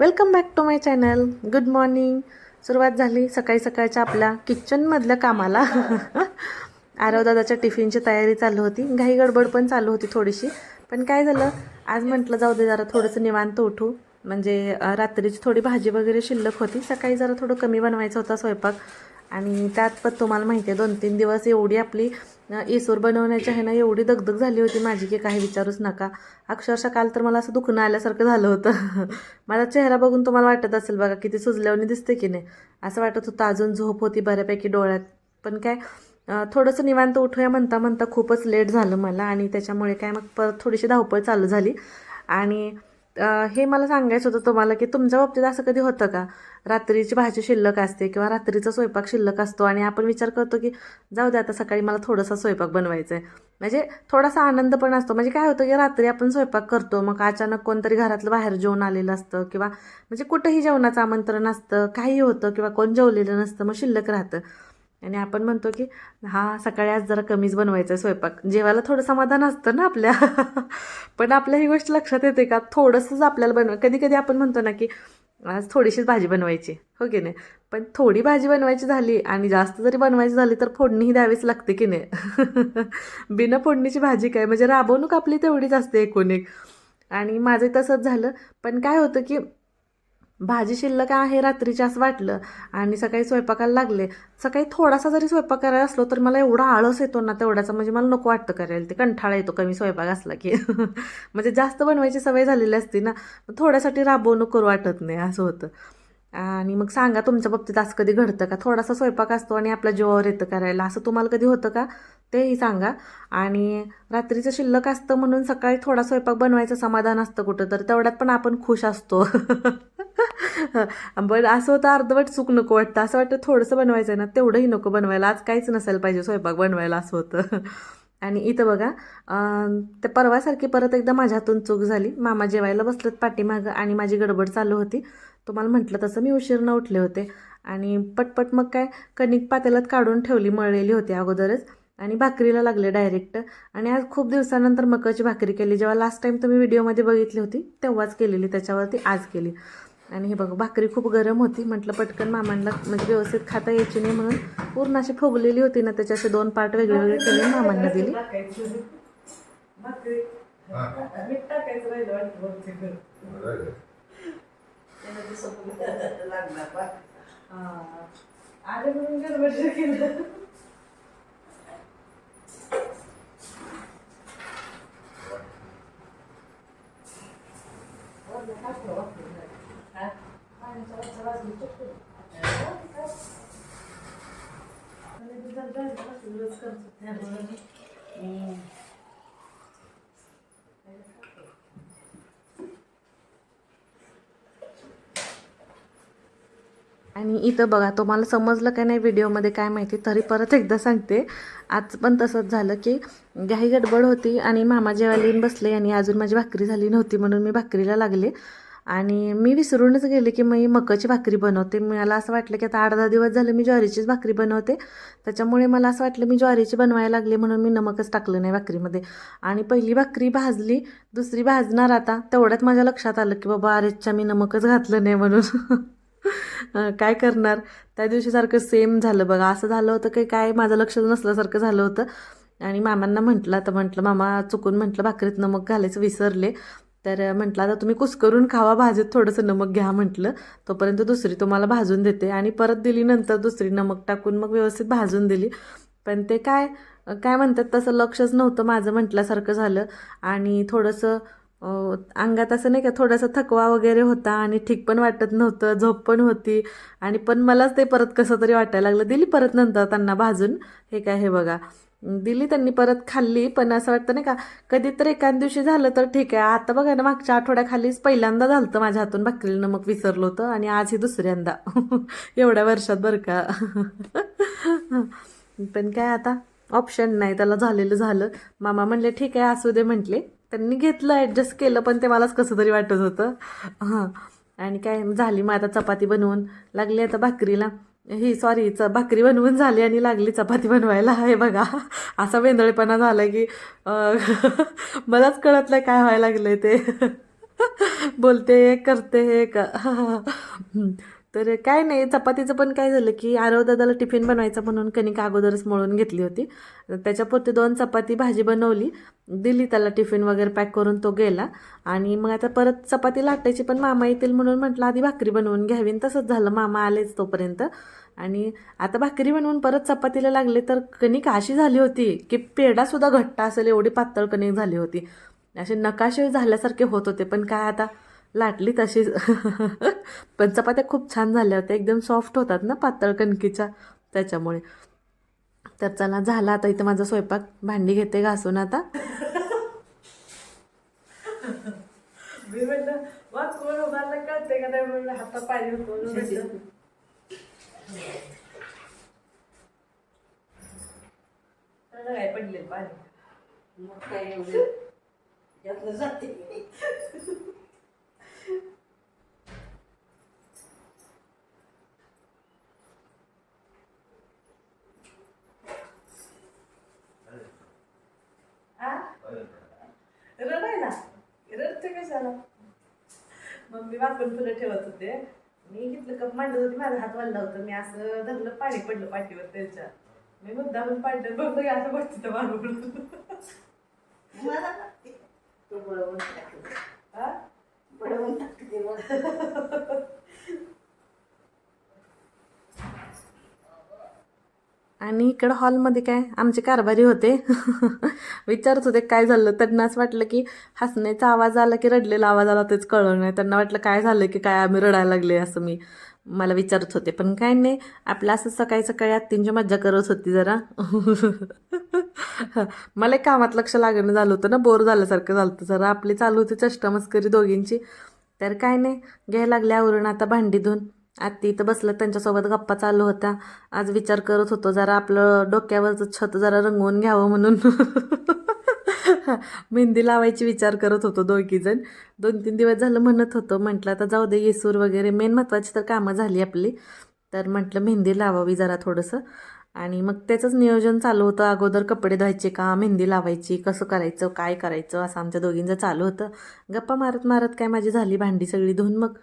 Welcome back to my channel good morning सुरुवात झाली सकाळी सकाळच्या आपल्या किचनमधल्या कामाला. आरव दादाच्या टिफिनची तयारी चालू होती. घाई गडबड पण चालू होती थोडीशी. पण काय झालं? आज म्हटलं जाऊ दे जरा थोडंसं निवांत उठू. म्हणजे रात्रीची थोडी भाजी वगैरे शिल्लक होती. सकाळी जरा थोडं कमी बनवायचा होता स्वयंपाक. आणि त्यात पण तुम्हाला माहिती आहे दोन तीन दिवस एवढी आपली अं, बनवण्याच्या ह्यानं एवढी दगदग झाली होती माझी की काही विचारूच नका. अक्षरशः काल तर मला असं दुखणं आल्यासारखं झालं होतं. माझा चेहरा बघून तुम्हाला वाटत असेल बघा किती सुजल्यावनी दिसते की नाही. असं वाटत होतं अजून झोप होती बऱ्यापैकी डोळ्यात. पण काय थोडंसं निवांत उठूया म्हणता म्हणता खूपच लेट झालं मला आणि त्याच्यामुळे काय मग परत थोडीशी धावपळ चालू झाली. आणि हे मला सांगायचं होतं तुम्हाला की तुमच्या बाबतीत असं कधी होतं का? रात्रीची भाजी शिल्लक असते किंवा रात्रीचा स्वयंपाक शिल्लक असतो आणि आपण विचार करतो की जाऊ दे आता सकाळी मला थोडासा स्वयंपाक बनवायचा आहे म्हणजे थोडासा आनंद पण असतो. म्हणजे काय होतं की रात्री आपण स्वयंपाक करतो मग अचानक कोणतरी घरातलं बाहेर जेवण आलेलं असतं किंवा म्हणजे कुठंही जेवणाचं आमंत्रण असतं काही होतं किंवा कोण जेवलेलं नसतं मग शिल्लक राहतं. आणि आपण म्हणतो की हा सकाळी आज जरा कमीच बनवायचा आहे स्वयंपाक. जेवायला थोडं समाधान असतं ना आपल्या. पण आपल्या ही गोष्ट लक्षात येते का? थोडंसंच आपल्याला बनव कधी कधी आपण म्हणतो ना की आज थोडीशीच भाजी बनवायची. हो की नाही? पण थोडी भाजी बनवायची झाली आणि जास्त जरी बनवायची झाली तर फोडणीही द्यावीच लागते की नाही? बिना फोडणीची भाजी काय? म्हणजे राबवणूक आपली तेवढीच असते एकूण एक. आणि माझं तसंच झालं. पण काय होतं की भाजी शिल्लक आहे रात्रीची असं वाटलं. आणि सकाळी स्वयंपाकाला लागले. सकाळी थोडासा जरी स्वयंपाक करायला असलो तर मला एवढा आळस येतो ना तेवढाचा म्हणजे मला नको वाटतं करायला. ते कंठाळा येतो कमी स्वयंपाक असला की. म्हणजे जास्त बनवायची सवय झालेली असते ना मग थोड्यासाठी राबवणूक करू वाटत नाही असं होतं. आणि मग सांगा तुमच्या बाबतीत असं कधी घडतं का? थोडासा स्वयंपाक असतो आणि आपल्या जीवावर येतं करायला. असं तुम्हाला कधी होतं का? तेही सांगा. आणि रात्रीचं शिल्लक असतं म्हणून सकाळी थोडा स्वयंपाक बनवायचं समाधान असतं कुठं तर. तेवढ्यात पण आपण खुश असतो. पण असं होतं अर्धवट चूक नको वाटतं. असं वाटतं थोडंसं बनवायचं आहे ना तेवढंही नको बनवायला. आज काहीच नसायला पाहिजे स्वयंपाक बनवायला असं होतं. आणि इथं बघा ते परवासारखी परत एकदा माझ्या हातून चूक झाली. मामा जेवायला बसलेत पाठीमागं आणि माझी गडबड चालू होती. तुम्हाला म्हटलं तसं मी उशीरनं उठले होते. आणि पटपट मग काय कणिक पातेल्यात काढून ठेवली मळलेली होती अगोदरच. आणि भाकरीला लागले डायरेक्ट. आणि आज खूप दिवसानंतर मकाची भाकरी केली. जेव्हा लास्ट टाईम तुम्ही व्हिडिओमध्ये बघितली होती तेव्हाच केलेली त्याच्यावरती आज केली. आणि हे बघा भाकरी खूप गरम होती. म्हटलं पटकन मामांना म्हणजे व्यवस्थित खाता यायची नाही म्हणून. पूर्ण अशी फुगलेली होती ना त्याचे असे दोन पार्ट वेगळे वेगळे केले मामांना दिली. आणि इथं बघा तुम्हाला समजलं का नाही व्हिडिओमध्ये काय माहिती तरी परत एकदा सांगते. आज पण तसंच झालं की घाई गडबड होती आणि मामा जेवायला येऊन बसले आणि अजून माझी भाकरी झाली नव्हती म्हणून मी भाकरीला लागले. आणि मी विसरूनच गेले की मी मकाची भाकरी बनवते. मला असं वाटलं की आता आठ दहा दिवस झालं मी ज्वारीचीच भाकरी बनवते. त्याच्यामुळे मला असं वाटलं मी ज्वारीची बनवायला लागली म्हणून मी नमकच टाकलं नाही भाकरीमध्ये. आणि पहिली भाकरी भाजली दुसरी भाजणार आता. तेवढ्यात माझ्या लक्षात आलं की बाबा अरेच्या मी नमकच घातलं नाही म्हणून. काय करणार? त्या दिवशी सारखं सेम झालं बघा. असं झालं होतं की काय माझं लक्ष नसल्यासारखं झालं होतं. आणि मामांना म्हटलं तर म्हटलं मामा चुकून म्हटलं भाकरीत नमक घालायचं विसरले. तर म्हटलं आता तुम्ही कुस्करून खावा भाजीत थोडंसं नमक घ्या म्हटलं. तोपर्यंत दुसरी तुम्हाला भाजून देते. आणि परत दिली नंतर दुसरी नमक टाकून मग व्यवस्थित भाजून दिली. पण ते काय काय म्हणतात तसं लक्षच नव्हतं माझं म्हटल्यासारखं झालं. आणि थोडंसं अंगात असं नाही का थोडासा थकवा वगैरे होता आणि ठीक पण वाटत नव्हतं झोप पण होती. आणि पण मलाच ते परत कसं तरी वाटायला लागलं. दिली परत नंतर त्यांना भाजून. हे काय हे बघा. दिली त्यांनी परत खाल्ली पण असं वाटतं नाही का कधी तर एखाद दिवशी झालं तर ठीक आहे. आता बघा ना मागच्या आठवड्याखालीच पहिल्यांदा झालं होतं माझ्या हातून भाकरीनं नमक विसरलं होतं आणि आज ही दुसऱ्यांदा. एवढ्या वर्षात बरं का. पण काय आता ऑप्शन नाही त्याला झालेलं झालं. मामा म्हणले ठीक आहे असू दे म्हटले. त्यांनी घेतलं ॲडजस्ट केलं पण ते मलाच कसं तरी वाटत होतं. हां आणि काय झाली मग आता चपाती बनवून. लागली आता भाकरीला. ही सॉरी च भाकरी बनवून झाली आणि लागली चपाती बनवायला. हे बघा असा वेंदळेपणा झाला की मलाच कळत नाही काय व्हायला लागलंय ते. बोलते हे करते एक तर काय नाही चपातीचं पण काय झालं की आरव दादाला टिफिन बनवायचा म्हणून कणिक अगोदरच मळून घेतली होती. त्याच्यापुरती दोन चपाती भाजी बनवली दिली त्याला टिफिन वगैरे पॅक करून तो गेला. आणि मग आता परत चपाती लाटायची पण मामा येतील म्हणून म्हटलं आधी भाकरी बनवून घ्यावी. आणि तसंच झालं मामा आलेच तोपर्यंत. आणि आता भाकरी बनवून परत चपातीला लागले तर कणिक अशी झाली होती की पेढासुद्धा घट्ट असेल एवढी पातळ कणिक झाली होती. असे नकाशे झाल्यासारखे होत होते पण काय आता लाटली तशीच. पण चपात्या खूप छान झाल्या होत्या. एकदम सॉफ्ट होतात ना पातळ कणकीच्या त्याच्यामुळे. तर चला झाला आता इथं माझा स्वयंपाक. भांडी घेते घासून आता. मी म्हटलं वा कोण उभारला? कळते का नाही? म्हणलं हाता पाहिजे कोण काय पडले पाणी? मग काय एवढं? यातलं जाते ठेवत होते. मी घेतलं कप मांडत होती माझा हात वाढला होता. मी असं धरलं पाणी पडलं पाठीवर त्यांच्या. मी मुद्दामून पाडलं बघ बघ असं बघते तर लागते. तो बळवून टाकते हा बळवून टाकते मग आणि इकडं हॉलमध्ये काय आमचे कारभारी होते. विचारत होते काय झालं. त्यांना असं वाटलं की हसण्याचा आवाज आला की रडलेला आवाज आला तेच कळलं नाही. त्यांना वाटलं काय झालं की काय आम्ही रडायला लागले असं मी मला विचारत होते. पण काय नाही आपलं असं सकाळी सकाळी आत्तींची मज्जा करत होती जरा. मला एक कामात लक्ष लागणं झालं होतं ना बोर झाल्यासारखं झालं होतं. जरा आपली चालू होती चष्टमस्करी दोघींची. तर काय नाही घ्यायला लागले आवरून आता भांडी धुवून. आत्ती इथं बसलं त्यांच्यासोबत गप्पा चालू होत्या. आज विचार करत होतो जरा आपलं डोक्यावरचं छत जरा रंगवून घ्यावं म्हणून. मेहंदी लावायची विचार करत होतो दोघीजण. दोन तीन दिवस झालं म्हणत होतो म्हटलं आता जाऊ दे येसूर वगैरे मेन महत्त्वाची तर कामं झाली आपली. तर म्हटलं मेहंदी लावावी जरा थोडंसं. आणि मग त्याचंच नियोजन चालू होतं. अगोदर कपडे धुवायचे का मेहंदी लावायची कसं करायचं काय करायचं असं आमच्या दोघींचं चालू होतं. गप्पा मारत मारत काय माझी झाली भांडी सगळी धुवून मग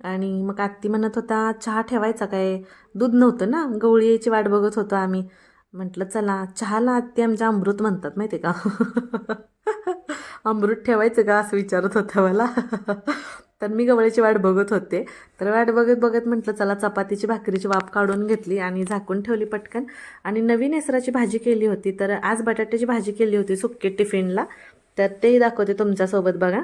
आणि मग आत्ती म्हणत होता चहा ठेवायचा काय? दूध नव्हतं ना? गवळी यायची वाट बघत होतो आम्ही. म्हटलं चला चहाला आत्ती आमच्या अमृत म्हणतात माहिती आहे का? अमृत ठेवायचं का? असं विचारत होता मला. तर मी गवळीची वाट बघत होते. तर वाट बघत बघत म्हटलं चला चपातीची भाकरीची वाफ काढून घेतली आणि झाकून ठेवली पटकन. आणि नवीन एसराची भाजी केली होती. तर आज बटाट्याची भाजी केली होती सुक्के टिफिनला. तर तेही दाखवते तुमच्यासोबत बघा.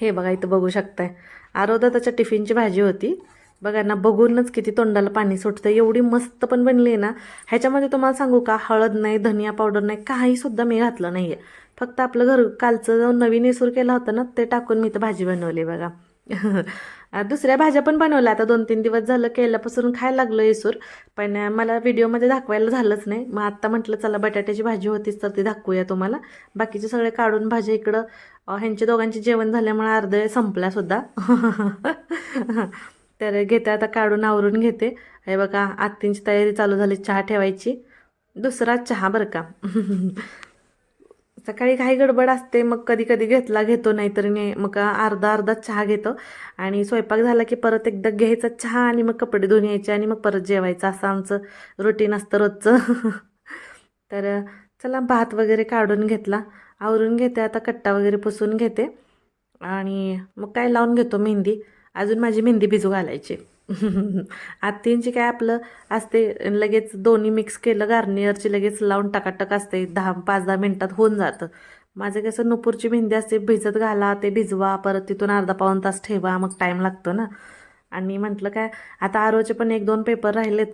हे बघा इथं बघू शकताय. आरोदा त्याच्या टिफिनची भाजी होती. बघा ना बघूनच किती तोंडाला पाणी सुटतं एवढी मस्त पण बनली आहे ना. ह्याच्यामध्ये तुम्हाला सांगू का हळद नाही धनिया पावडर नाही काहीसुद्धा मी घातलं नाही आहे फक्त आपलं घर कालचं जो नवीन येसूर केला होता ना ते टाकून मी तर भाजी बनवली बघा. दुसऱ्या भाज्या पण बनवल्या. आता दोन तीन दिवस झालं केल्यापासून खायला लागलो येसूर पण मला व्हिडिओमध्ये दाखवायला झालंच नाही. मग आत्ता म्हटलं चला बटाट्याची भाजी होतीच तर ती दाखवूया तुम्हाला. बाकीचे सगळे काढून भाज्या इकडं ह्यांचे दोघांचे जेवण झाल्यामुळे अर्धे संपलासुद्धा तर घेते आता काढून आवरून घेते. हे बघा आत्तींची तयारी चालू झाली चहा ठेवायची. दुसरा चहा बरं का. सकाळी काही गडबड असते मग कधी कधी घेतला घेतो नाहीतर नाही मग अर्धा अर्धा चहा घेतो. आणि स्वयंपाक झाला की परत एकदा घ्यायचा चहा आणि मग कपडे धुवून यायचे आणि मग परत जेवायचं. असं आमचं रुटीन असतं रोजचं. तर चला भात वगैरे काढून घेतला. आवरून घेते आता कट्टा वगैरे पुसून घेते. आणि मग काय लावून घेतो मेहंदी. अजून माझी मेहंदी भिजू घालायची. आत्तींची काय आपलं असते लगेच दोन्ही मिक्स केलं गार्नियरची लगेच लावून टकाटक असते. दहा पाच दहा मिनटात होऊन जातं. माझं कसं नुपूरची मेहंदी असते भिजत घाला ते भिजवा परत तिथून अर्धा पाऊण तास ठेवा मग टाईम लागतो ना. आणि म्हटलं काय आता आरोचे पण एक दोन पेपर राहिलेत.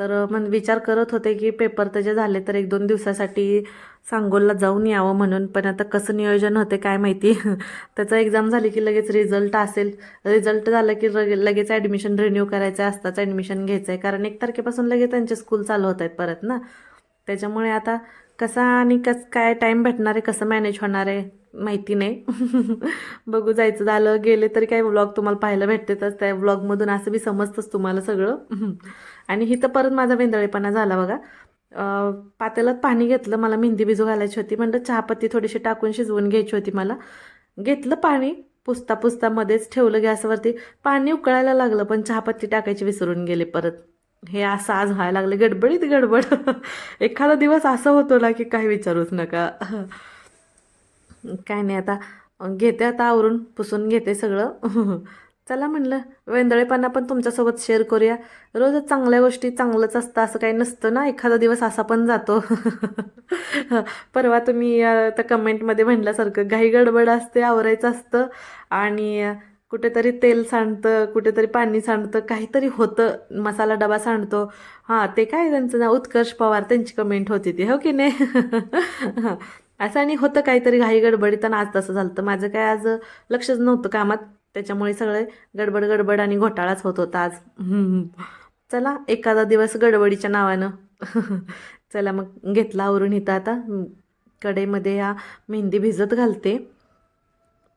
तर मग विचार करत होते की पेपर त्याचे झाले तर एक दोन दिवसासाठी सांगोलला जाऊन यावं म्हणून. पण आता कसं नियोजन होते काय माहिती. त्याचा एक्झाम झाली की लगेच रिझल्ट असेल. रिझल्ट झालं की लगेच ॲडमिशन रिन्यू करायचं असताच ॲडमिशन घ्यायचं आहे कारण एक तारखेपासून लगेच त्यांचे स्कूल चालू होत आहेत परत ना. त्याच्यामुळे आता कसा आणि कस काय टाईम भेटणार आहे कसं मॅनेज होणार आहे? माहिती नाही. बघू जायचं. झालं गेले तरी काय व्लॉग तुम्हाला पाहायला भेटतेच त्या व्लॉगमधून असं बी समजतंच तुम्हाला सगळं. आणि हिथं परत माझा वेंदळेपणा झाला बघा. पातेलात पाणी घेतलं. मला मेहंदी बिजू घालायची होती. म्हणलं चहापत्ती थोडीशी टाकून शिजवून घ्यायची होती मला. घेतलं पाणी. पुसता पुस्तामध्येच ठेवलं गॅसवरती. पाणी उकळायला लागलं पण चहापत्ती टाकायची विसरून गेले परत. हे असं आज व्हायला लागलं. गडबडीत गडबड. एखादा दिवस असं होतो ना की काही विचारूच नका. काय नाही आता. घेते आता आवरून पुसून घेते सगळं. चला म्हणलं वेंदळेपणा पण तुमच्यासोबत शेअर करूया. रोजच चांगल्या गोष्टी चांगलंच असतं असं काही नसतं ना. एखादा दिवस असा पण जातो. परवा तुम्ही आता त्या कमेंटमध्ये म्हटल्यासारखं घाई गडबड असते आवरायचं असतं. आणि कुठेतरी तेल सांडतं कुठेतरी पाणी सांडतं काहीतरी होतं. मसाला डबा सांडतो. हां ते काय त्यांचं नाव? उत्कर्ष पवार त्यांची कमेंट होती ती. हो की नाही? असं आणि होतं काहीतरी घाई गडबडीत तर आज तसं झालं. तर माझं काय आज लक्षच नव्हतं कामात. त्याच्यामुळे सगळे गडबड गडबड आणि घोटाळाच होत होता आज. चला एखादा दिवस गडबडीच्या नावानं. चला मग घेतला आवरून इथं आता. कडेमध्ये या मेहंदी भिजत घालते.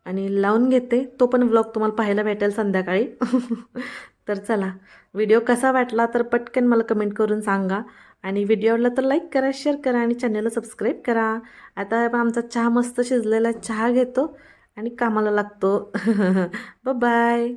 आणि लावून घेते. तो पण व्लॉग तुम्हाला पाहायला भेटेल संध्याकाळी. तर चला व्हिडिओ कसा वाटला तर पटकन मला कमेंट करून सांगा. आणि व्हिडिओ आवडला तर लाईक करा शेअर करा आणि चॅनलला सबस्क्राईब करा. आता आमचा चहा मस्त शिजलेला चहा घेतो आणि कामाला लागतो. बाय